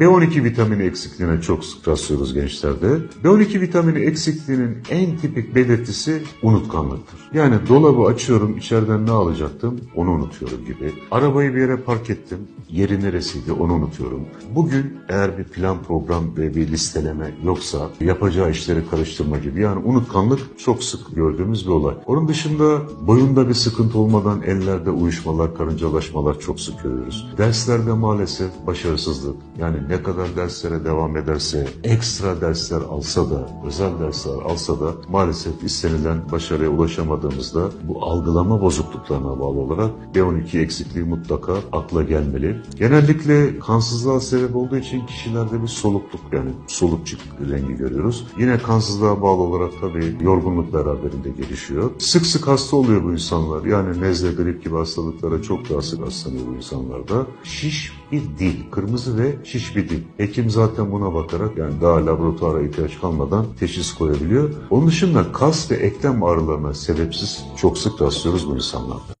B12 vitamini eksikliğine çok sık rastlıyoruz gençlerde. B12 vitamini eksikliğinin en tipik belirtisi unutkanlıktır. Yani dolabı açıyorum, içeriden ne alacaktım onu unutuyorum gibi. Arabayı bir yere park ettim, yeri neresiydi onu unutuyorum. Bugün eğer bir plan program ve bir listeleme yoksa yapacağı işleri karıştırma gibi yani unutkanlık çok sık gördüğümüz bir olay. Onun dışında boyunda bir sıkıntı olmadan ellerde uyuşmalar, karıncalaşmalar çok sık görüyoruz. Derslerde maalesef başarısızlık yani ne kadar derslere devam ederse, ekstra dersler alsa da, özel dersler alsa da maalesef istenilen başarıya ulaşamadığımızda bu algılama bozukluklarına bağlı olarak B12 eksikliği mutlaka akla gelmeli. Genellikle kansızlığa sebep olduğu için kişilerde bir solukluk yani solukçuk rengi görüyoruz. Yine kansızlığa bağlı olarak tabii yorgunluk beraberinde gelişiyor. Sık sık hasta oluyor bu insanlar. Yani nezle, grip gibi hastalıklara çok daha sık hastalanıyor bu insanlarda. Şiş bir dil, kırmızı ve şiş bir dil. Hekim zaten buna bakarak yani daha laboratuvara ihtiyaç kalmadan teşhis koyabiliyor. Onun dışında kas ve eklem ağrılarına sebepsiz çok sık rastlıyoruz bu insanlarda.